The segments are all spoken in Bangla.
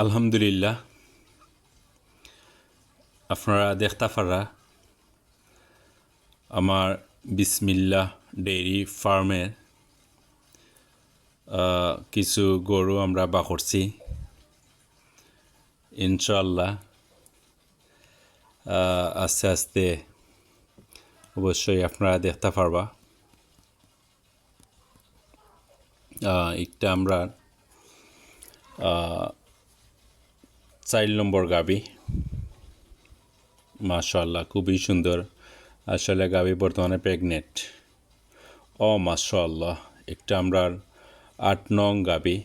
আলহামদুলিল্লাহ আপনারা দেখতে পারা আমার বিসমিল্লাহ ডেইরি ফার্মের কিছু গরু আমরা বা করছি ইনশাল্লাহ আস্তে আস্তে অবশ্যই আপনারা দেখতে পারবা একটা আমরা চার নম্বর গাবি। মাশাল্লাহ খুবই সুন্দর। আসলে গাবি বর্তমানে প্রেগনেন্ট ও মাশাল্লাহ একটা আমরা আট নং গাবি।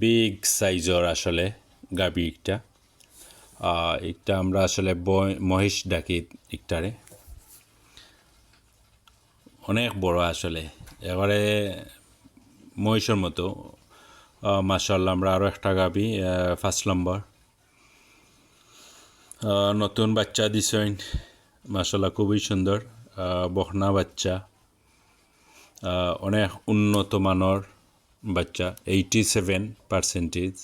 বিগ সাইজর আসলে গাবি একটা। একটা আমরা আসলে মহিষ ডাকি একটারে। অনেক বড় আসলে। এবারে মহিষের মতো। মাসাল্লাহ আমরা আরও একটা গাবি ফার্স্ট নম্বর নতুন বাচ্চা দিছেন মাসাল্লাহ খুবই সুন্দর বখনা বাচ্চা। অনেক উন্নত মানের বাচ্চা এইটি সেভেন পার্সেন্টেজ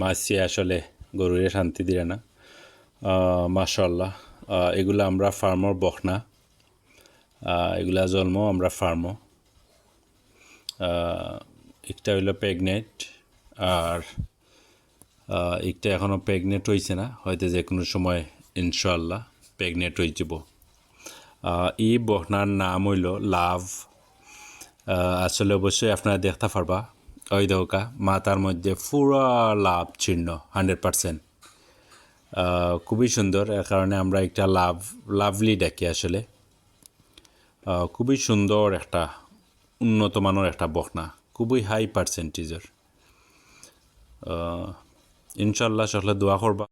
মাসি আসলে গরুরে শান্তি দিলে না। মাশাল্লাহ এগুলো আমরা ফার্মর বখনা। এগুলা জন্ম, আমরা ফার্মো। একটা হইল প্রেগনেন্ট আর একটা এখনও প্রেগনেন্ট হয়েছে না, হয়তো যে কোনো সময় ইনশাল্লাহ প্রেগনেন্ট হয়ে যাব। এই বহনার নাম হইল লাভ। আসলে অবশ্যই আপনারা দেখতে পারবা। ওই দৌকা মাথার মধ্যে পুরা লাভ চিহ্ন, হান্ড্রেড পারসেন্ট। খুবই সুন্দর, এর কারণে আমরা একটা লাভ, লাভলি ডাকি আসলে। খুবই সুন্দর একটা উন্নত মানের একটা বকনা খুবই হাই পার্সেন্টেজের ইনশাল্লাহ সকলে দোয়া করবা।